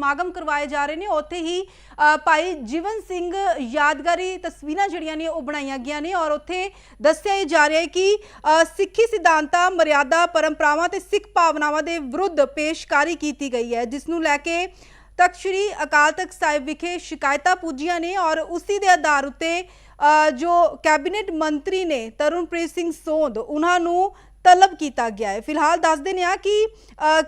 ਸਮਾਗਮ ਕਰਵਾਏ ਜਾ ਰਹੇ ਨੇ। ਉੱਥੇ ਹੀ ਅ, ਭਾਈ ਜੀਵਨ ਸਿੰਘ ਯਾਦਗਾਰੀ ਤਸਵੀਰਾਂ ਜਿਹੜੀਆਂ ਨੇ ਉਹ ਬਣਾਈਆਂ ਗਈਆਂ ਨੇ ਔਰ ਉੱਥੇ ਦੱਸਿਆ ਇਹ ਜਾ ਰਿਹਾ ਹੈ ਕਿ ਅ, ਸਿੱਖੀ ਸਿਧਾਂਤਾਂ ਮਰਿਆਦਾ ਪਰੰਪਰਾਵਾਂ ਤੇ ਸਿੱਖ ਭਾਵਨਾਵਾਂ ਦੇ ਵਿਰੁੱਧ ਪੇਸ਼ਕਾਰੀ ਕੀਤੀ ਗਈ ਹੈ ਜਿਸ ਨੂੰ ਲੈ ਕੇ ਤਖਤ ਸ੍ਰੀ ਅਕਾਲ ਤਖਤ ਸਾਹਿਬ ਵਿਖੇ ਸ਼ਿਕਾਇਤਾਂ ਪੁੱਜੀਆਂ ਨੇ ਔਰ ਉਸੇ ਦੇ ਆਧਾਰ ਉੱਤੇ ਜੋ ਕੈਬਨਿਟ ਮੰਤਰੀ ਨੇ ਤਰੁਣਪ੍ਰੀਤ ਸਿੰਘ ਸੋਂਦ, ਉਹਨਾਂ ਨੂੰ ਤਲਬ ਕੀਤਾ ਗਿਆ ਹੈ। ਫਿਲਹਾਲ ਦੱਸ ਦਿੰਦੇ ਆ ਕਿ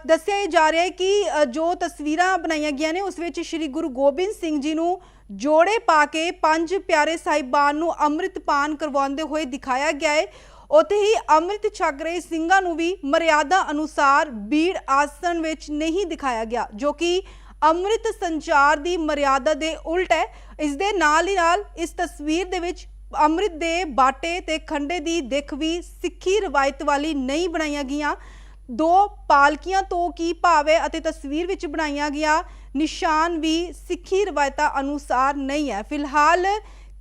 ਦੱਸਿਆ ਜਾ ਰਿਹਾ ਹੈ ਕਿ ਜੋ ਤਸਵੀਰਾਂ ਬਣਾਈਆਂ ਗਈਆਂ ਨੇ, ਉਸ ਵਿੱਚ ਸ੍ਰੀ ਗੁਰੂ ਗੋਬਿੰਦ ਸਿੰਘ ਜੀ ਨੂੰ ਜੋੜੇ ਪਾ ਕੇ ਪੰਜ ਪਿਆਰੇ ਸਾਹਿਬਾਨ ਨੂੰ ਅੰਮ੍ਰਿਤ ਪਾਨ ਕਰਵਾਉਂਦੇ ਹੋਏ ਦਿਖਾਇਆ ਗਿਆ ਹੈ। ਉੱਥੇ ਹੀ ਅੰਮ੍ਰਿਤ ਛਕ ਰਹੇ ਸਿੰਘਾਂ ਨੂੰ ਵੀ ਮਰਿਆਦਾ ਅਨੁਸਾਰ ਬੀੜ ਆਸਣ ਵਿੱਚ ਨਹੀਂ ਦਿਖਾਇਆ ਗਿਆ, ਜੋ ਕਿ ਅੰਮ੍ਰਿਤ ਸੰਚਾਰ ਦੀ ਮਰਿਆਦਾ ਦੇ ਉਲਟ ਹੈ। ਇਸ ਦੇ ਨਾਲ ਹੀ ਨਾਲ ਇਸ ਤਸਵੀਰ ਦੇ ਵਿੱਚ ਅੰਮ੍ਰਿਤ ਦੇ ਬਾਟੇ ਤੇ ਖੰਡੇ ਦੀ ਦਿੱਖ ਵੀ ਸਿੱਖੀ ਰਵਾਇਤ ਵਾਲੀ ਨਹੀਂ ਬਣਾਈਆਂ ਗਈਆਂ। ਦੋ ਪਾਲਕੀਆਂ ਤੋਂ ਕੀ ਭਾਵ ਹੈ ਅਤੇ ਤਸਵੀਰ ਵਿੱਚ ਬਣਾਈਆਂ ਗਿਆ ਨਿਸ਼ਾਨ ਵੀ ਸਿੱਖੀ ਰਵਾਇਤਾਂ ਅਨੁਸਾਰ ਨਹੀਂ ਹੈ। ਫਿਲਹਾਲ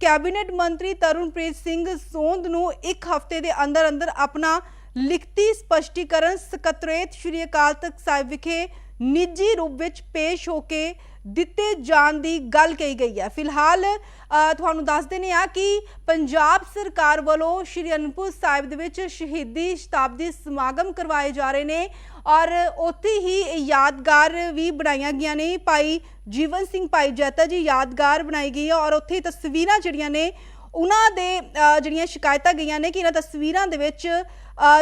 ਕੈਬਨਿਟ ਮੰਤਰੀ ਤਰੁਣਪ੍ਰੀਤ ਸਿੰਘ ਸੋਂਧ ਨੂੰ ਇੱਕ ਹਫ਼ਤੇ ਦੇ ਅੰਦਰ ਅੰਦਰ ਆਪਣਾ ਲਿਖਤੀ ਸਪਸ਼ਟੀਕਰਨ ਸਕੱਤਰੇਤ ਸ਼੍ਰੀ ਅਕਾਲ ਤਖਤ ਸਾਹਿਬ ਵਿਖੇ ਨਿੱਜੀ ਰੂਪ ਵਿੱਚ ਪੇਸ਼ ਹੋ ਕੇ ਦਿੱਤੇ ਜਾਣ ਦੀ ਗੱਲ ਕਹੀ ਗਈ ਹੈ। ਫਿਲਹਾਲ ਤੁਹਾਨੂੰ ਦੱਸ ਦਿੰਦੇ ਆ ਕਿ ਪੰਜਾਬ ਸਰਕਾਰ ਵੱਲੋਂ ਸ਼੍ਰੀ ਅਨੰਦਪੁਰ ਸਾਹਿਬ ਦੇ ਵਿੱਚ ਸ਼ਹੀਦੀ ਸ਼ਤਾਬਦੀ ਸਮਾਗਮ ਕਰਵਾਏ ਜਾ ਰਹੇ ਨੇ ਔਰ ਉੱਥੇ ਹੀ ਯਾਦਗਾਰ ਵੀ ਬਣਾਈਆਂ ਗਈਆਂ ਨੇ। ਭਾਈ ਜੀਵਨ ਸਿੰਘ, ਭਾਈ ਜੈਤਾ ਜੀ, ਯਾਦਗਾਰ ਬਣਾਈ ਗਈ ਹੈ ਔਰ ਉੱਥੇ ਤਸਵੀਰਾਂ ਜਿਹੜੀਆਂ ਨੇ ਉਹਨਾਂ ਦੇ ਜਿਹੜੀਆਂ ਸ਼ਿਕਾਇਤਾਂ ਗਈਆਂ ਨੇ ਕਿ ਇਹਨਾਂ ਤਸਵੀਰਾਂ ਦੇ ਵਿੱਚ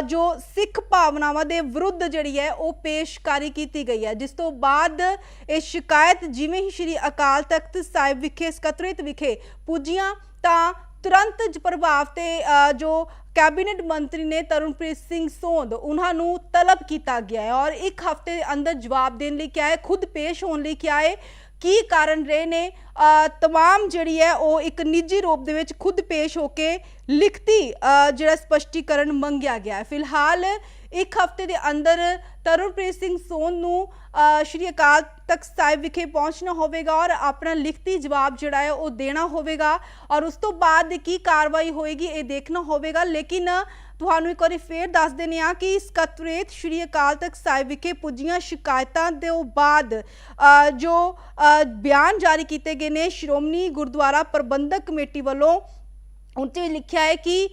ਜੋ ਸਿੱਖ ਭਾਵਨਾਵਾਂ ਦੇ ਵਿਰੁੱਧ ਜਿਹੜੀ ਹੈ, ਉਹ ਪੇਸ਼ਕਾਰੀ ਕੀਤੀ ਗਈ ਹੈ। ਜਿਸ ਤੋਂ ਬਾਅਦ ਇਹ ਸ਼ਿਕਾਇਤ ਜਿਵੇਂ ਹੀ ਸ਼੍ਰੀ ਅਕਾਲ ਤਖਤ ਸਾਹਿਬ ਵਿਖੇ, ਸਕੱਤਰੇਤ ਵਿਖੇ ਪੁੱਜੀਆਂ, ਤਾਂ ਤੁਰੰਤ ਪ੍ਰਭਾਵ ਤੇ ਜੋ ਕੈਬਨਿਟ ਮੰਤਰੀ ਨੇ ਤਰੁਣਪ੍ਰੀਤ ਸਿੰਘ ਸੋਂਦ, ਉਹਨਾਂ ਨੂੰ ਤਲਬ ਕੀਤਾ ਗਿਆ ਹੈ। ਔਰ ਇੱਕ ਹਫ਼ਤੇ ਦੇ ਅੰਦਰ ਜਵਾਬ ਦੇਣ ਲਈ ਕਿਹਾ ਹੈ, ਖੁਦ ਪੇਸ਼ ਹੋਣ ਲਈ ਕਿਹਾ ਹੈ। ਕੀ ਕਾਰਨ ਰਹੇ ਨੇ? ਅ, ਤਮਾਮ ਜਿਹੜੀ ਹੈ ਉਹ ਇੱਕ ਨਿੱਜੀ ਰੂਪ ਦੇ ਵਿੱਚ ਖੁਦ ਪੇਸ਼ ਹੋ ਕੇ ਲਿਖਤੀ ਜਿਹੜਾ ਸਪਸ਼ਟੀਕਰਨ ਮੰਗਿਆ ਗਿਆ ਫਿਲਹਾਲ ਇੱਕ ਹਫ਼ਤੇ ਦੇ ਅੰਦਰ ਤਰੁਣਪ੍ਰੀਤ ਸਿੰਘ ਸੋਨ ਨੂੰ ਸ਼੍ਰੀ ਅਕਾਲ ਤਖਤ ਸਾਹਿਬ ਵਿਖੇ ਪਹੁੰਚਣਾ ਹੋਵੇਗਾ ਔਰ ਆਪਣਾ ਲਿਖਤੀ ਜਵਾਬ ਜਿਹੜਾ ਹੈ ਉਹ ਦੇਣਾ ਹੋਵੇਗਾ ਔਰ ਉਸ ਤੋਂ ਬਾਅਦ ਕੀ ਕਾਰਵਾਈ ਹੋਏਗੀ ਇਹ ਦੇਖਣਾ ਹੋਵੇਗਾ। ਲੇਕਿਨ ਤੁਹਾਨੂੰ ਇੱਕ ਵਾਰੀ ਫੇਰ ਦੱਸ ਦਿੰਦੇ ਆ ਕਿ ਸਕੱਤਰੇਤ ਸ਼੍ਰੀ ਅਕਾਲ ਤਖਤ ਸਾਹਿਬ ਵਿਖੇ ਪੁੱਜੀਆਂ ਸ਼ਿਕਾਇਤਾਂ ਦੇ ਬਾਅਦ ਜੋ ਬਿਆਨ ਜਾਰੀ ਕੀਤੇ ਗਏ ਨੇ, ਸ਼੍ਰੋਮਣੀ ਗੁਰਦੁਆਰਾ ਪ੍ਰਬੰਧਕ ਕਮੇਟੀ ਵੱਲੋਂ ਉੱਤੇ ਲਿਖਿਆ ਹੈ ਕਿ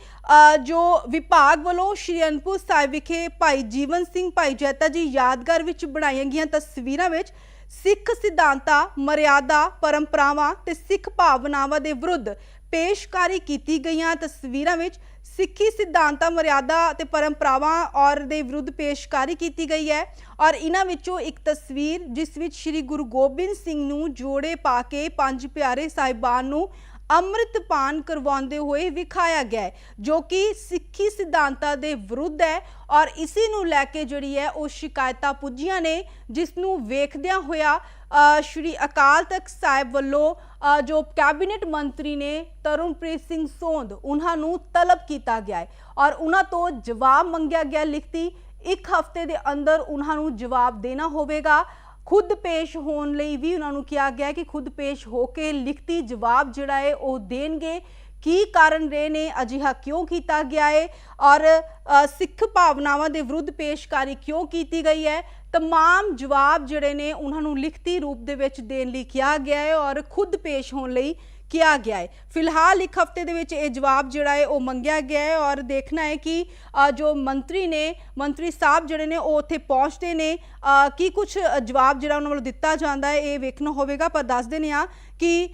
ਜੋ ਵਿਭਾਗ ਵੱਲੋਂ ਸ਼੍ਰੀ ਅਨੰਦਪੁਰ ਸਾਹਿਬ ਵਿਖੇ ਭਾਈ ਜੀਵਨ ਸਿੰਘ, ਭਾਈ ਜੈਤਾ ਜੀ ਯਾਦਗਾਰ ਵਿੱਚ ਬਣਾਈਆਂ ਗਈਆਂ ਤਸਵੀਰਾਂ ਵਿੱਚ ਸਿੱਖ ਸਿਧਾਂਤਾਂ, ਮਰਿਆਦਾ, ਪਰੰਪਰਾਵਾਂ ਤੇ ਸਿੱਖ ਭਾਵਨਾਵਾਂ ਦੇ ਵਿਰੁੱਧ ਪੇਸ਼ਕਾਰੀ ਕੀਤੀ ਗਈਆਂ ਤਸਵੀਰਾਂ ਵਿੱਚ ਸਿੱਖੀ ਸਿਧਾਂਤਾਂ, ਮਰਿਆਦਾ ਤੇ ਪਰੰਪਰਾਵਾਂ ਔਰ ਦੇ ਵਿਰੁੱਧ ਪੇਸ਼ਕਾਰੀ ਕੀਤੀ ਗਈ ਹੈ ਔਰ ਇਹਨਾਂ ਵਿੱਚੋਂ ਇੱਕ ਤਸਵੀਰ ਜਿਸ ਵਿੱਚ ਸ੍ਰੀ ਗੁਰੂ ਗੋਬਿੰਦ ਸਿੰਘ ਨੂੰ ਜੋੜੇ ਪਾ ਕੇ ਪੰਜ ਪਿਆਰੇ ਸਾਹਿਬਾਨ ਨੂੰ ਅੰਮ੍ਰਿਤ ਪਾਨ ਕਰਵਾਉਂਦੇ ਹੋਏ ਵਿਖਾਇਆ ਗਿਆ ਜੋ ਕਿ ਸਿੱਖੀ ਸਿਧਾਂਤਾਂ ਦੇ ਵਿਰੁੱਧ ਹੈ ਔਰ ਇਸੇ ਨੂੰ ਲੈ ਕੇ ਜਿਹੜੀ ਹੈ ਉਹ ਸ਼ਿਕਾਇਤਾਂ ਪੁੱਜੀਆਂ ਨੇ, ਜਿਸ ਨੂੰ ਵੇਖਦਿਆਂ ਹੋਇਆ ਸ਼੍ਰੀ ਅਕਾਲ ਤਖਤ ਸਾਹਿਬ ਵੱਲੋਂ ਜੋ ਕੈਬਨਿਟ ਮੰਤਰੀ ਨੇ ਤਰੁਣਪ੍ਰੀਤ ਸਿੰਘ ਸੋਂਦ, ਉਹਨਾਂ ਨੂੰ ਤਲਬ ਕੀਤਾ ਗਿਆ ਹੈ ਔਰ ਉਹਨਾਂ ਤੋਂ ਜਵਾਬ ਮੰਗਿਆ ਗਿਆ ਲਿਖਤੀ, ਇੱਕ ਹਫ਼ਤੇ ਦੇ ਅੰਦਰ ਉਹਨਾਂ ਨੂੰ ਜਵਾਬ ਦੇਣਾ ਹੋਵੇਗਾ। ਖੁਦ ਪੇਸ਼ ਹੋਣ ਲਈ ਵੀ ਉਹਨਾਂ ਨੂੰ ਕਿਹਾ ਗਿਆ ਕਿ ਖੁਦ ਪੇਸ਼ ਹੋ ਕੇ ਲਿਖਤੀ ਜਵਾਬ ਜਿਹੜਾ ਹੈ ਉਹ ਦੇਣਗੇ। ਕੀ ਕਾਰਨ ਰਹੇ ਨੇ? ਅਜਿਹਾ ਕਿਉਂ ਕੀਤਾ ਗਿਆ ਹੈ ਔਰ ਸਿੱਖ ਭਾਵਨਾਵਾਂ ਦੇ ਵਿਰੁੱਧ ਪੇਸ਼ਕਾਰੀ ਕਿਉਂ ਕੀਤੀ ਗਈ ਹੈ? ਤਮਾਮ ਜਵਾਬ ਜਿਹੜੇ ਨੇ, ਉਹਨਾਂ ਨੂੰ ਲਿਖਤੀ ਰੂਪ ਦੇ ਵਿੱਚ ਦੇਣ ਲਈ ਕਿਹਾ ਗਿਆ ਹੈ ਔਰ ਖੁਦ ਪੇਸ਼ ਹੋਣ ਲਈ ਕਿਹਾ ਗਿਆ ਹੈ। ਫਿਲਹਾਲ ਇੱਕ ਹਫ਼ਤੇ ਦੇ ਵਿੱਚ ਇਹ ਜਵਾਬ ਜਿਹੜਾ ਹੈ ਉਹ ਮੰਗਿਆ ਗਿਆ ਹੈ ਔਰ ਦੇਖਣਾ ਹੈ ਕਿ ਜੋ ਮੰਤਰੀ ਨੇ, ਮੰਤਰੀ ਸਾਹਿਬ ਜਿਹੜੇ ਨੇ ਉਹ ਉੱਥੇ ਪਹੁੰਚਦੇ ਨੇ। ਕੀ ਕੁਝ ਜਵਾਬ ਜਿਹੜਾ ਉਹਨਾਂ ਵੱਲੋਂ ਦਿੱਤਾ ਜਾਂਦਾ ਹੈ ਇਹ ਵੇਖਣਾ ਹੋਵੇਗਾ, ਪਰ ਦੱਸ ਦਿੰਦੇ ਆ ਕਿ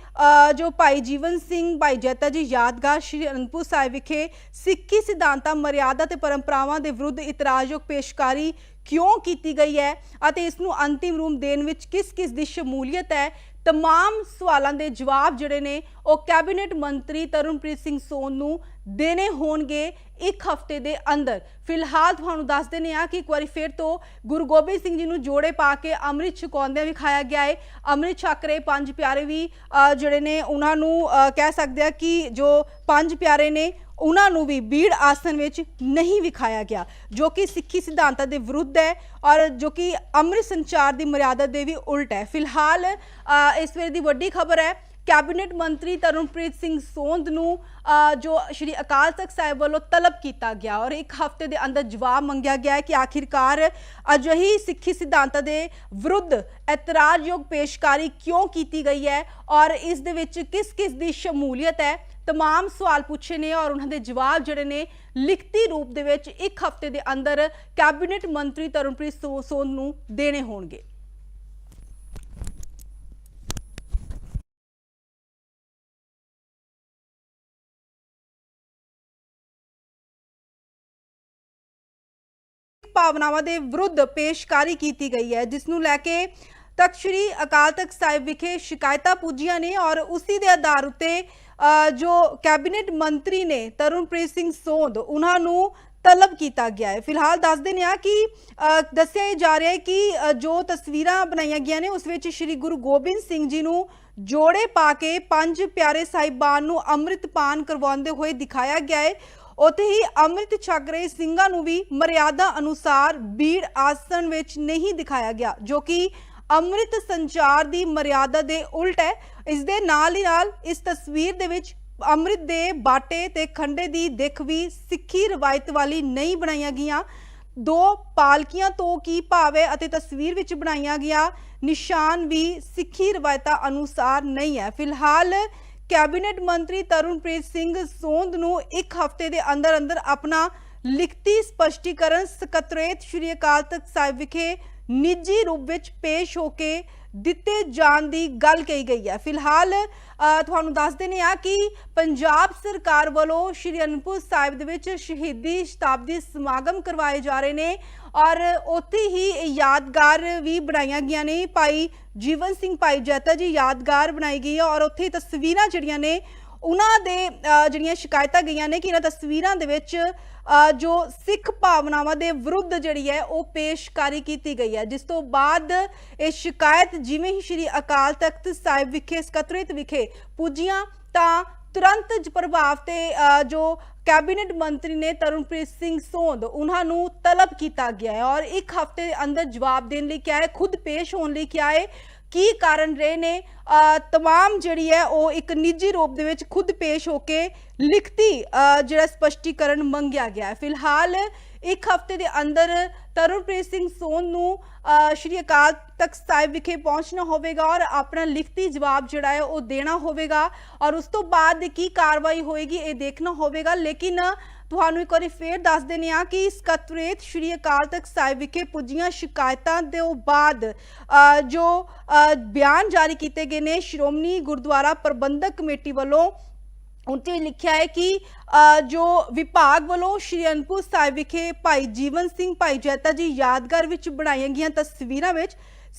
ਜੋ ਭਾਈ ਜੀਵਨ ਸਿੰਘ, ਭਾਈ ਜੈਤਾ ਜੀ ਯਾਦਗਾਰ ਸ਼੍ਰੀ ਅਨੰਦਪੁਰ ਸਾਹਿਬ ਵਿਖੇ ਸਿੱਖੀ ਸਿਧਾਂਤਾਂ, ਮਰਿਆਦਾ ਤੇ ਪਰੰਪਰਾਵਾਂ ਦੇ ਵਿਰੁੱਧ ਇਤਰਾਜ਼ਯੋਗ ਪੇਸ਼ਕਾਰੀ ਕਿਉਂ ਕੀਤੀ ਗਈ ਹੈ ਅਤੇ ਇਸ ਨੂੰ ਅੰਤਿਮ ਰੂਪ ਦੇਣ ਵਿੱਚ ਕਿਸ-ਕਿਸ ਦੀ ਸ਼ਮੂਲੀਅਤ ਹੈ ਤਮਾਮ ਸਵਾਲਾਂ ਦੇ ਜਵਾਬ ਜਿਹੜੇ ਨੇ ਉਹ ਕੈਬਨਿਟ ਮੰਤਰੀ ਤਰਨਪ੍ਰੀਤ ਸਿੰਘ ਸੋਨ ਨੂੰ ਦੇਣੇ ਹੋਣਗੇ ਇੱਕ ਹਫ਼ਤੇ ਦੇ ਅੰਦਰ ਫਿਲਹਾਲ ਤੁਹਾਨੂੰ ਦੱਸ ਦਿੰਦੇ ਆ ਕਿ ਇੱਕ ਵਾਰੀ ਫਿਰ ਤੋਂ ਗੁਰੂ ਗੋਬਿੰਦ ਸਿੰਘ ਜੀ ਨੂੰ ਜੋੜੇ ਪਾ ਕੇ ਅੰਮ੍ਰਿਤ ਛਕਾਉਂਦਿਆਂ ਵਿਖਾਇਆ ਗਿਆ ਹੈ ਅੰਮ੍ਰਿਤ ਛਕ ਰਹੇ ਪੰਜ ਪਿਆਰੇ ਵੀ ਜਿਹੜੇ ਨੇ ਉਹਨਾਂ ਨੂੰ ਕਹਿ ਸਕਦੇ ਆ ਕਿ ਜੋ ਪੰਜ ਪਿਆਰੇ ਨੇ ਉਹਨਾਂ ਨੂੰ ਵੀ ਬੀੜ ਆਸਨ ਵਿੱਚ ਨਹੀਂ ਵਿਖਾਇਆ ਗਿਆ, ਜੋ ਕਿ ਸਿੱਖੀ ਸਿਧਾਂਤਾਂ ਦੇ ਵਿਰੁੱਧ ਹੈ ਔਰ ਜੋ ਕਿ ਅੰਮ੍ਰਿਤ ਸੰਚਾਰ ਦੀ ਮਰਿਆਦਾ ਦੇ ਵੀ ਉਲਟ ਹੈ। ਫਿਲਹਾਲ ਇਸ ਵੇਲੇ ਦੀ ਵੱਡੀ ਖਬਰ ਹੈ, ਕੈਬਨਿਟ ਮੰਤਰੀ ਤਰਨਪ੍ਰੀਤ ਸਿੰਘ ਸੋਂਦ ਨੂੰ ਜੋ ਸ਼੍ਰੀ ਅਕਾਲ ਤਖਤ ਸਾਹਿਬ ਵੱਲੋਂ ਤਲਬ ਕੀਤਾ ਗਿਆ ਔਰ ਇੱਕ ਹਫ਼ਤੇ ਦੇ ਅੰਦਰ ਜਵਾਬ ਮੰਗਿਆ ਗਿਆ ਹੈ ਕਿ ਆਖਿਰਕਾਰ ਅਜਿਹੀ ਸਿੱਖੀ ਸਿਧਾਂਤਾਂ ਦੇ ਵਿਰੁੱਧ ਇਤਰਾਜ਼ਯੋਗ ਪੇਸ਼ਕਾਰੀ ਕਿਉਂ ਕੀਤੀ ਗਈ ਹੈ ਔਰ ਇਸ ਦੇ ਵਿੱਚ ਕਿਸ ਕਿਸ ਦੀ ਸ਼ਮੂਲੀਅਤ ਹੈ? तमाम ਸਵਾਲ ਪੁੱਛੇ ਨੇ ਔਰ ਉਹਨਾਂ ਦੇ ਜਵਾਬ ਜਿਹੜੇ ਨੇ ਲਿਖਤੀ ਰੂਪ ਦੇ ਵਿੱਚ ਇੱਕ ਹਫ਼ਤੇ ਦੇ ਅੰਦਰ ਕੈਬਨਿਟ ਮੰਤਰੀ ਤਰੁਣਪ੍ਰੀਤ ਸੋ- ਸੋਂਦ ਨੂੰ ਦੇਣੇ ਹੋਣਗੇ ਭਾਵਨਾਵਾਂ ਦੇ ਵਿਰੁੱਧ ਪੇਸ਼ਕਾਰੀ ਕੀਤੀ ਗਈ ਹੈ ਜਿਸ ਨੂੰ ਲੈ ਕੇ ਤਖਤ ਸ੍ਰੀ ਅਕਾਲ ਤਖਤ ਸਾਹਿਬ ਵਿਖੇ ਸ਼ਿਕਾਇਤਾਂ ਪੁੱਜੀਆਂ ਨੇ ਔਰ ਉਸੇ ਦੇ ਆਧਾਰ ਉੱਤੇ ਜੋ ਕੈਬਨਿਟ ਮੰਤਰੀ ਨੇ ਤਰੁਣਪ੍ਰੀਤ ਸਿੰਘ ਸੋਂਦ, ਉਹਨਾਂ ਨੂੰ ਤਲਬ ਕੀਤਾ ਗਿਆ ਹੈ। ਫਿਲਹਾਲ ਦੱਸ ਦਿੰਦੇ ਆ ਕਿ ਦੱਸਿਆ ਜਾ ਰਿਹਾ ਹੈ ਕਿ ਜੋ ਤਸਵੀਰਾਂ ਬਣਾਈਆਂ ਗਈਆਂ ਨੇ, ਉਸ ਵਿੱਚ ਸ੍ਰੀ ਗੁਰੂ ਗੋਬਿੰਦ ਸਿੰਘ ਜੀ ਨੂੰ ਜੋੜੇ ਪਾ ਕੇ ਪੰਜ ਪਿਆਰੇ ਸਾਹਿਬਾਨ ਨੂੰ ਅੰਮ੍ਰਿਤ ਪਾਨ ਕਰਵਾਉਂਦੇ ਹੋਏ ਦਿਖਾਇਆ ਗਿਆ ਹੈ। ਉੱਥੇ ਹੀ ਅੰਮ੍ਰਿਤ ਛਕ ਰਹੇ ਸਿੰਘਾਂ ਨੂੰ ਵੀ ਮਰਿਆਦਾ ਅਨੁਸਾਰ ਬੀੜ ਆਸਣ ਵਿੱਚ ਨਹੀਂ ਦਿਖਾਇਆ ਗਿਆ, ਜੋ ਕਿ ਅੰਮ੍ਰਿਤ ਸੰਚਾਰ ਦੀ ਮਰਿਆਦਾ ਦੇ ਉਲਟ ਹੈ। ਇਸ ਦੇ ਨਾਲ ਹੀ ਨਾਲ ਇਸ ਤਸਵੀਰ ਦੇ ਵਿੱਚ ਅੰਮ੍ਰਿਤ ਦੇ ਬਾਟੇ ਤੇ ਖੰਡੇ ਦੀ ਦਿੱਖ ਵੀ ਸਿੱਖੀ ਰਵਾਇਤ ਵਾਲੀ ਨਹੀਂ ਬਣਾਈਆਂ ਗਈਆਂ। ਦੋ ਪਾਲਕੀਆਂ ਤੋਂ ਕੀ ਭਾਵ ਹੈ ਅਤੇ ਤਸਵੀਰ ਵਿੱਚ ਬਣਾਈਆਂ ਗਿਆ ਨਿਸ਼ਾਨ ਵੀ ਸਿੱਖੀ ਰਵਾਇਤਾਂ ਅਨੁਸਾਰ ਨਹੀਂ ਹੈ। ਫਿਲਹਾਲ ਕੈਬਨਿਟ ਮੰਤਰੀ ਤਰੁਣਪ੍ਰੀਤ ਸਿੰਘ ਸੋਂਧ ਨੂੰ ਇੱਕ ਹਫ਼ਤੇ ਦੇ ਅੰਦਰ ਅੰਦਰ ਆਪਣਾ ਲਿਖਤੀ ਸਪਸ਼ਟੀਕਰਨ ਸਕੱਤਰੇਤ ਸ਼੍ਰੀ ਅਕਾਲ ਤਖਤ ਸਾਹਿਬ ਵਿਖੇ ਨਿੱਜੀ ਰੂਪ ਵਿੱਚ ਪੇਸ਼ ਹੋ ਕੇ ਦਿੱਤੇ ਜਾਣ ਦੀ ਗੱਲ ਕਹੀ ਗਈ ਹੈ। ਫਿਲਹਾਲ ਤੁਹਾਨੂੰ ਦੱਸ ਦਿੰਦੇ ਆ ਕਿ ਪੰਜਾਬ ਸਰਕਾਰ ਵੱਲੋਂ ਸ਼੍ਰੀ ਅਨੰਦਪੁਰ ਸਾਹਿਬ ਦੇ ਵਿੱਚ ਸ਼ਹੀਦੀ ਸ਼ਤਾਬਦੀ ਸਮਾਗਮ ਕਰਵਾਏ ਜਾ ਰਹੇ ਨੇ ਔਰ ਉੱਥੇ ਹੀ ਇਹ ਯਾਦਗਾਰ ਵੀ ਬਣਾਈਆਂ ਗਈਆਂ ਨੇ। ਭਾਈ ਜੀਵਨ ਸਿੰਘ, ਭਾਈ ਜੈਤਾ ਜੀ, ਯਾਦਗਾਰ ਬਣਾਈ ਗਈ ਹੈ ਔਰ ਉੱਥੇ ਤਸਵੀਰਾਂ ਜਿਹੜੀਆਂ ਨੇ ਉਹਨਾਂ ਦੇ ਜਿਹੜੀਆਂ ਸ਼ਿਕਾਇਤਾਂ ਗਈਆਂ ਨੇ ਕਿ ਇਹਨਾਂ ਤਸਵੀਰਾਂ ਦੇ ਵਿੱਚ ਜੋ ਸਿੱਖ ਭਾਵਨਾਵਾਂ ਦੇ ਵਿਰੁੱਧ ਜਿਹੜੀ ਹੈ, ਉਹ ਪੇਸ਼ਕਾਰੀ ਕੀਤੀ ਗਈ ਹੈ। ਜਿਸ ਤੋਂ ਬਾਅਦ ਇਹ ਸ਼ਿਕਾਇਤ ਜਿਵੇਂ ਹੀ ਸ਼੍ਰੀ ਅਕਾਲ ਤਖਤ ਸਾਹਿਬ ਵਿਖੇ, ਸਕੱਤਰੇਤ ਵਿਖੇ ਪੁੱਜੀਆਂ, ਤਾਂ ਤੁਰੰਤ ਪ੍ਰਭਾਵ ਤੇ ਜੋ ਕੈਬਨਿਟ ਮੰਤਰੀ ਨੇ ਤਰਨਪ੍ਰੀਤ ਸਿੰਘ ਸੋਂਦ, ਉਹਨਾਂ ਨੂੰ ਤਲਬ ਕੀਤਾ ਗਿਆ ਹੈ। ਔਰ ਇੱਕ ਹਫ਼ਤੇ ਦੇ ਅੰਦਰ ਜਵਾਬ ਦੇਣ ਲਈ ਕਿਹਾ ਹੈ, ਖੁਦ ਪੇਸ਼ ਹੋਣ ਲਈ ਕਿਹਾ ਹੈ। ਕੀ ਕਾਰਨ ਰਹੇ ਨੇ? ਅ, ਤਮਾਮ ਜਿਹੜੀ ਹੈ ਉਹ ਇੱਕ ਨਿੱਜੀ ਰੂਪ ਦੇ ਵਿੱਚ ਖੁਦ ਪੇਸ਼ ਹੋ ਕੇ ਲਿਖਤੀ ਜਿਹੜਾ ਸਪਸ਼ਟੀਕਰਨ ਮੰਗਿਆ ਗਿਆ ਹੈ। ਫਿਲਹਾਲ ਇੱਕ ਹਫ਼ਤੇ ਦੇ ਅੰਦਰ ਤਰੁਣਪ੍ਰੀਤ ਸਿੰਘ ਸੋਨ ਨੂੰ ਸ਼੍ਰੀ ਅਕਾਲ ਤਖਤ ਸਾਹਿਬ ਵਿਖੇ ਪਹੁੰਚਣਾ ਹੋਵੇਗਾ ਔਰ ਆਪਣਾ ਲਿਖਤੀ ਜਵਾਬ ਜਿਹੜਾ ਹੈ ਉਹ ਦੇਣਾ ਹੋਵੇਗਾ ਔਰ ਉਸ ਤੋਂ ਬਾਅਦ ਕੀ ਕਾਰਵਾਈ ਹੋਏਗੀ ਇਹ ਦੇਖਣਾ ਹੋਵੇਗਾ। ਲੇਕਿਨ ਤੁਹਾਨੂੰ ਇੱਕ ਵਾਰੀ ਫੇਰ ਦੱਸ ਦਿੰਦੇ ਆ ਕਿ ਸਕੱਤਰੇਤ ਸ਼੍ਰੀ ਅਕਾਲ ਤਖਤ ਸਾਹਿਬ ਵਿਖੇ ਪੁੱਜੀਆਂ ਸ਼ਿਕਾਇਤਾਂ ਦੇ ਬਾਅਦ ਜੋ ਬਿਆਨ ਜਾਰੀ ਕੀਤੇ ਗਏ ਨੇ, ਸ਼੍ਰੋਮਣੀ ਗੁਰਦੁਆਰਾ ਪ੍ਰਬੰਧਕ ਕਮੇਟੀ ਵੱਲੋਂ ਉੱਤੇ ਲਿਖਿਆ ਹੈ ਕਿ ਜੋ ਵਿਭਾਗ ਵੱਲੋਂ ਸ਼੍ਰੀ ਅਨੰਦਪੁਰ ਸਾਹਿਬ ਵਿਖੇ ਭਾਈ ਜੀਵਨ ਸਿੰਘ, ਭਾਈ ਜੈਤਾ ਜੀ ਯਾਦਗਾਰ ਵਿੱਚ ਬਣਾਈਆਂ ਗਈਆਂ ਤਸਵੀਰਾਂ ਵਿੱਚ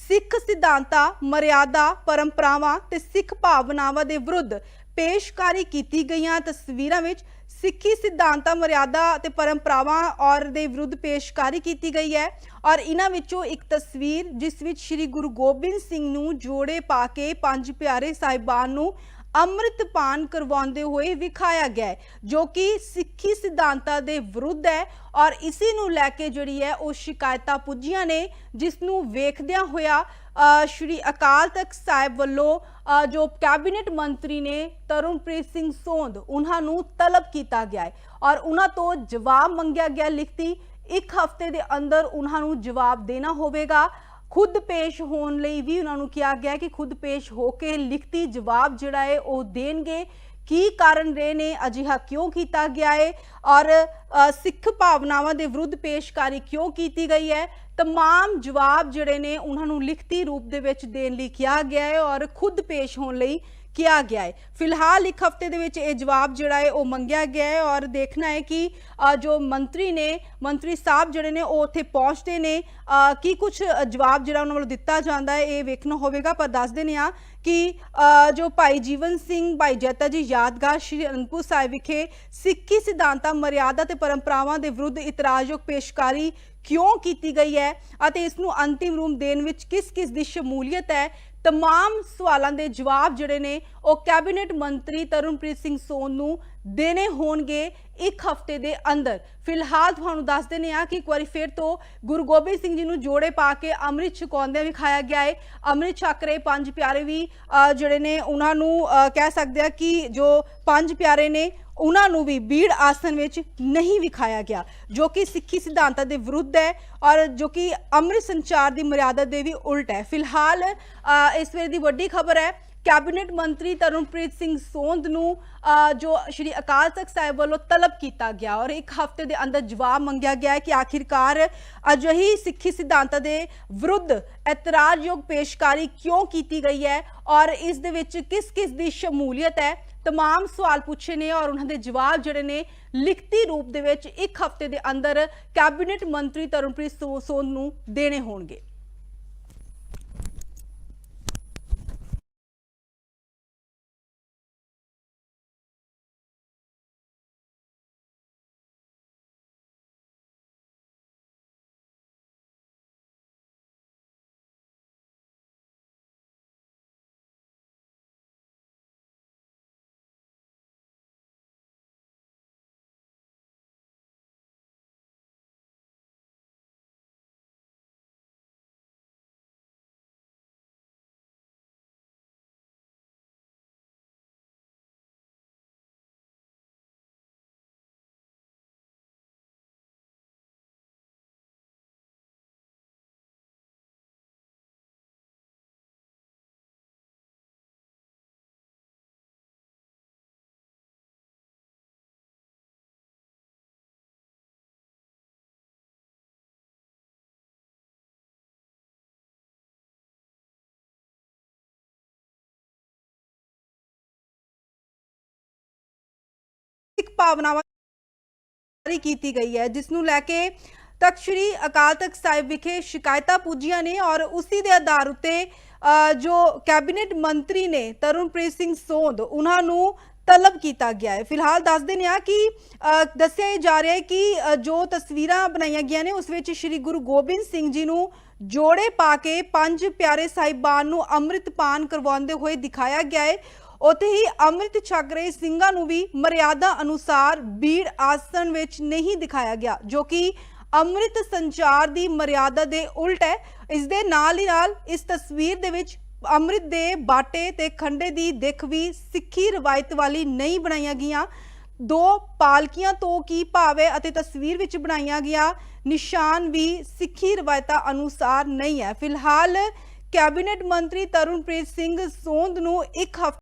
ਸਿੱਖ ਸਿਧਾਂਤਾਂ, ਮਰਿਆਦਾ, ਪਰੰਪਰਾਵਾਂ ਤੇ ਸਿੱਖ ਭਾਵਨਾਵਾਂ ਦੇ ਵਿਰੁੱਧ ਪੇਸ਼ਕਾਰੀ ਕੀਤੀ ਗਈਆਂ ਤਸਵੀਰਾਂ ਵਿੱਚ ਸਿੱਖੀ ਸਿਧਾਂਤਾਂ, ਮਰਿਆਦਾ ਤੇ ਪਰੰਪਰਾਵਾਂ ਔਰ ਦੇ ਵਿਰੁੱਧ ਪੇਸ਼ਕਾਰੀ ਕੀਤੀ ਗਈ ਹੈ ਔਰ ਇਹਨਾਂ ਵਿੱਚੋਂ ਇੱਕ ਤਸਵੀਰ ਜਿਸ ਵਿੱਚ ਸ੍ਰੀ ਗੁਰੂ ਗੋਬਿੰਦ ਸਿੰਘ ਨੂੰ ਜੋੜੇ ਪਾ ਕੇ ਪੰਜ ਪਿਆਰੇ ਸਾਹਿਬਾਨ ਨੂੰ ਅੰਮ੍ਰਿਤਪਾਨ ਕਰਵਾਉਂਦੇ ਹੋਏ ਵਿਖਾਇਆ ਗਿਆ ਜੋ ਕਿ ਸਿੱਖੀ ਸਿਧਾਂਤਾਂ ਦੇ ਵਿਰੁੱਧ ਹੈ ਔਰ ਇਸੇ ਨੂੰ ਲੈ ਕੇ ਜਿਹੜੀ ਹੈ ਉਹ ਸ਼ਿਕਾਇਤਾਂ ਪੁੱਜੀਆਂ ਨੇ, ਜਿਸ ਨੂੰ ਵੇਖਦਿਆਂ ਹੋਇਆ ਸ਼੍ਰੀ ਅਕਾਲ ਤਖਤ ਸਾਹਿਬ ਵੱਲੋਂ ਜੋ ਕੈਬਨਿਟ ਮੰਤਰੀ ਨੇ ਤਰੁਣਪ੍ਰੀਤ ਸਿੰਘ ਸੋਂਧ ਉਹਨਾਂ ਨੂੰ ਤਲਬ ਕੀਤਾ ਗਿਆ ਹੈ ਔਰ ਉਹਨਾਂ ਤੋਂ ਜਵਾਬ ਮੰਗਿਆ ਗਿਆ, ਲਿਖਤੀ, ਇੱਕ ਹਫ਼ਤੇ ਦੇ ਅੰਦਰ ਉਹਨਾਂ ਨੂੰ ਜਵਾਬ ਦੇਣਾ ਹੋਵੇਗਾ। ਖੁਦ ਪੇਸ਼ ਹੋਣ ਲਈ ਵੀ ਉਹਨਾਂ ਨੂੰ ਕਿਹਾ ਗਿਆ ਕਿ ਖੁਦ ਪੇਸ਼ ਹੋ ਕੇ ਲਿਖਤੀ ਜਵਾਬ ਜਿਹੜਾ ਹੈ ਉਹ ਦੇਣਗੇ ਕੀ ਕਾਰਨ ਰਹੇ ਨੇ ਅਜਿਹਾ ਕਿਉਂ ਕੀਤਾ ਗਿਆ ਹੈ ਔਰ ਅ, ਸਿੱਖ ਭਾਵਨਾਵਾਂ ਦੇ ਵਿਰੁੱਧ ਪੇਸ਼ਕਾਰੀ ਕਿਉਂ ਕੀਤੀ ਗਈ ਹੈ तमाम ਜਵਾਬ ਜਿਹੜੇ ਨੇ ਉਹਨਾਂ ਨੂੰ ਲਿਖਤੀ ਰੂਪ ਦੇ ਵਿੱਚ ਦੇਣ ਲਈ ਕਿਹਾ ਗਿਆ ਹੈ ਔਰ ਖੁਦ ਪੇਸ਼ ਹੋਣ ਲਈ ਕਿਹਾ ਗਿਆ ਹੈ। ਫਿਲਹਾਲ ਇੱਕ ਹਫ਼ਤੇ ਦੇ ਵਿੱਚ ਇਹ ਜਵਾਬ ਜਿਹੜਾ ਹੈ ਉਹ ਮੰਗਿਆ ਗਿਆ ਹੈ ਔਰ ਦੇਖਣਾ ਹੈ ਕਿ ਜੋ ਮੰਤਰੀ ਨੇ, ਮੰਤਰੀ ਸਾਹਿਬ ਜਿਹੜੇ ਨੇ ਉਹ ਉੱਥੇ ਪਹੁੰਚਦੇ ਨੇ। ਕੀ ਕੁਝ ਜਵਾਬ ਜਿਹੜਾ ਉਹਨਾਂ ਵੱਲੋਂ ਦਿੱਤਾ ਜਾਂਦਾ ਹੈ ਇਹ ਵੇਖਣਾ ਹੋਵੇਗਾ, ਪਰ ਦੱਸ ਦਿੰਦੇ ਆ ਕਿ ਜੋ ਭਾਈ ਜੀਵਨ ਸਿੰਘ, ਭਾਈ ਜੈਤਾ ਜੀ ਯਾਦਗਾਰ ਸ਼੍ਰੀ ਅਨੰਦਪੁਰ ਸਾਹਿਬ ਵਿਖੇ ਸਿੱਖੀ ਸਿਧਾਂਤਾਂ, ਮਰਿਆਦਾ ਤੇ ਪਰੰਪਰਾਵਾਂ ਦੇ ਵਿਰੁੱਧ ਇਤਰਾਜ਼ਯੋਗ ਪੇਸ਼ਕਾਰੀ ਕਿਉਂ ਕੀਤੀ ਗਈ ਹੈ ਅਤੇ ਇਸ ਨੂੰ ਅੰਤਿਮ ਰੂਪ ਦੇਣ ਵਿੱਚ ਕਿਸ-ਕਿਸ ਦੀ ਸ਼ਮੂਲੀਅਤ ਹੈ तमाम ਸਵਾਲਾਂ ਦੇ ਜਵਾਬ ਜਿਹੜੇ ਨੇ ਉਹ ਕੈਬਨਿਟ ਮੰਤਰੀ ਤਰੁਣਪ੍ਰੀਤ ਸਿੰਘ ਸੋਨ ਨੂੰ ਦੇਣੇ ਹੋਣਗੇ ਇੱਕ ਹਫ਼ਤੇ ਦੇ ਅੰਦਰ ਫਿਲਹਾਲ ਤੁਹਾਨੂੰ ਦੱਸ ਦਿੰਦੇ ਆ ਕਿ ਇੱਕ ਵਾਰੀ ਫਿਰ ਤੋਂ ਗੁਰੂ ਗੋਬਿੰਦ ਸਿੰਘ ਜੀ ਨੂੰ ਜੋੜੇ ਪਾ ਕੇ ਅੰਮ੍ਰਿਤ ਛਕਾਉਂਦਿਆਂ ਵਿਖਾਇਆ ਗਿਆ ਹੈ ਅੰਮ੍ਰਿਤ ਛਕ ਰਹੇ ਪੰਜ ਪਿਆਰੇ ਵੀ ਅ, ਜਿਹੜੇ ਨੇ ਉਹਨਾਂ ਨੂੰ ਅ, ਕਹਿ ਸਕਦੇ ਆ ਕਿ ਜੋ ਪੰਜ ਪਿਆਰੇ ਨੇ ਉਹਨਾਂ ਨੂੰ ਵੀ ਬੀੜ ਆਸਨ ਵਿੱਚ ਨਹੀਂ ਵਿਖਾਇਆ ਗਿਆ, ਜੋ ਕਿ ਸਿੱਖੀ ਸਿਧਾਂਤਾਂ ਦੇ ਵਿਰੁੱਧ ਹੈ ਔਰ ਜੋ ਕਿ ਅੰਮ੍ਰਿਤ ਸੰਚਾਰ ਦੀ ਮਰਿਆਦਾ ਦੇ ਵੀ ਉਲਟ ਹੈ। ਫਿਲਹਾਲ ਇਸ ਵੇਲੇ ਦੀ ਵੱਡੀ ਖਬਰ ਹੈ, ਕੈਬਨਿਟ ਮੰਤਰੀ ਤਰਨਪ੍ਰੀਤ ਸਿੰਘ ਸੋਂਧ ਨੂੰ ਜੋ ਸ਼੍ਰੀ ਅਕਾਲ ਤਖਤ ਸਾਹਿਬ ਵੱਲੋਂ ਤਲਬ ਕੀਤਾ ਗਿਆ ਔਰ ਇੱਕ ਹਫ਼ਤੇ ਦੇ ਅੰਦਰ ਜਵਾਬ ਮੰਗਿਆ ਗਿਆ ਹੈ ਕਿ ਆਖਿਰਕਾਰ ਅਜਿਹੀ ਸਿੱਖੀ ਸਿਧਾਂਤਾਂ ਦੇ ਵਿਰੁੱਧ ਇਤਰਾਜ਼ਯੋਗ ਪੇਸ਼ਕਾਰੀ ਕਿਉਂ ਕੀਤੀ ਗਈ ਹੈ ਔਰ ਇਸ ਦੇ ਵਿੱਚ ਕਿਸ-ਕਿਸ ਦੀ ਸ਼ਮੂਲੀਅਤ ਹੈ? तमाम ਸਵਾਲ ਪੁੱਛੇ ਨੇ ਔਰ ਉਹਨਾਂ ਦੇ ਜਵਾਬ ਜਿਹੜੇ ਨੇ ਲਿਖਤੀ ਰੂਪ ਦੇ ਵਿੱਚ ਇੱਕ ਹਫ਼ਤੇ ਦੇ ਅੰਦਰ ਕੈਬਨਿਟ ਮੰਤਰੀ ਤਰੁਣਪ੍ਰੀਤ ਸੋ- ਸੋਨ ਨੂੰ ਦੇਣੇ ਹੋਣਗੇ ਭਾਵਨਾਵਾਂ ਜਾਰੀ ਕੀਤੀ ਗਈ ਹੈ ਜਿਸ ਨੂੰ ਲੈ ਕੇ ਤਖਤ ਸ੍ਰੀ ਅਕਾਲ ਤਖਤ ਸਾਹਿਬ ਵਿਖੇ ਸ਼ਿਕਾਇਤਾਂ ਪੁੱਜੀਆਂ ਨੇ ਔਰ ਉਸੇ ਦੇ ਆਧਾਰ ਉੱਤੇ ਜੋ ਕੈਬਨਿਟ ਮੰਤਰੀ ਨੇ ਤਰੁਣਪ੍ਰੀਤ ਸਿੰਘ ਸੋਂਦ, ਉਹਨਾਂ ਨੂੰ ਤਲਬ ਕੀਤਾ ਗਿਆ ਹੈ। ਫਿਲਹਾਲ ਦੱਸ ਦਿੰਦੇ ਆ ਕਿ ਦੱਸਿਆ ਜਾ ਰਿਹਾ ਹੈ ਕਿ ਜੋ ਤਸਵੀਰਾਂ ਬਣਾਈਆਂ ਗਈਆਂ ਨੇ, ਉਸ ਵਿੱਚ ਸ੍ਰੀ ਗੁਰੂ ਗੋਬਿੰਦ ਸਿੰਘ ਜੀ ਨੂੰ ਜੋੜੇ ਪਾ ਕੇ ਪੰਜ ਪਿਆਰੇ ਸਾਹਿਬਾਨ ਨੂੰ ਅੰਮ੍ਰਿਤ ਪਾਨ ਕਰਵਾਉਂਦੇ ਹੋਏ ਦਿਖਾਇਆ ਗਿਆ ਹੈ। ਉੱਥੇ ਹੀ ਅੰਮ੍ਰਿਤ ਛਕ ਰਹੇ ਸਿੰਘਾਂ ਨੂੰ ਵੀ ਮਰਿਆਦਾ ਅਨੁਸਾਰ ਬੀੜ ਆਸਣ ਵਿੱਚ ਨਹੀਂ ਦਿਖਾਇਆ ਗਿਆ, ਜੋ ਕਿ ਅੰਮ੍ਰਿਤ ਸੰਚਾਰ ਦੀ ਮਰਿਆਦਾ ਦੇ ਉਲਟ ਹੈ। ਇਸ ਦੇ ਨਾਲ ਹੀ ਨਾਲ ਇਸ ਤਸਵੀਰ ਦੇ ਵਿੱਚ ਅੰਮ੍ਰਿਤ ਦੇ ਬਾਟੇ ਤੇ ਖੰਡੇ ਦੀ ਦਿੱਖ ਵੀ ਸਿੱਖੀ ਰਵਾਇਤ ਵਾਲੀ ਨਹੀਂ ਬਣਾਈਆਂ ਗਈਆਂ। ਦੋ ਪਾਲਕੀਆਂ ਤੋਂ ਕੀ ਭਾਵ ਹੈ ਅਤੇ ਤਸਵੀਰ ਵਿੱਚ ਬਣਾਈਆਂ ਗਿਆ ਨਿਸ਼ਾਨ ਵੀ ਸਿੱਖੀ ਰਵਾਇਤਾਂ ਅਨੁਸਾਰ ਨਹੀਂ ਹੈ। ਫਿਲਹਾਲ ਕੈਬਨਿਟ ਮੰਤਰੀ ਤਰੁਣਪ੍ਰੀਤ ਸਿੰਘ ਸੋਂਦ ਨੂੰ ਇੱਕ ਹਫ਼ਤੇ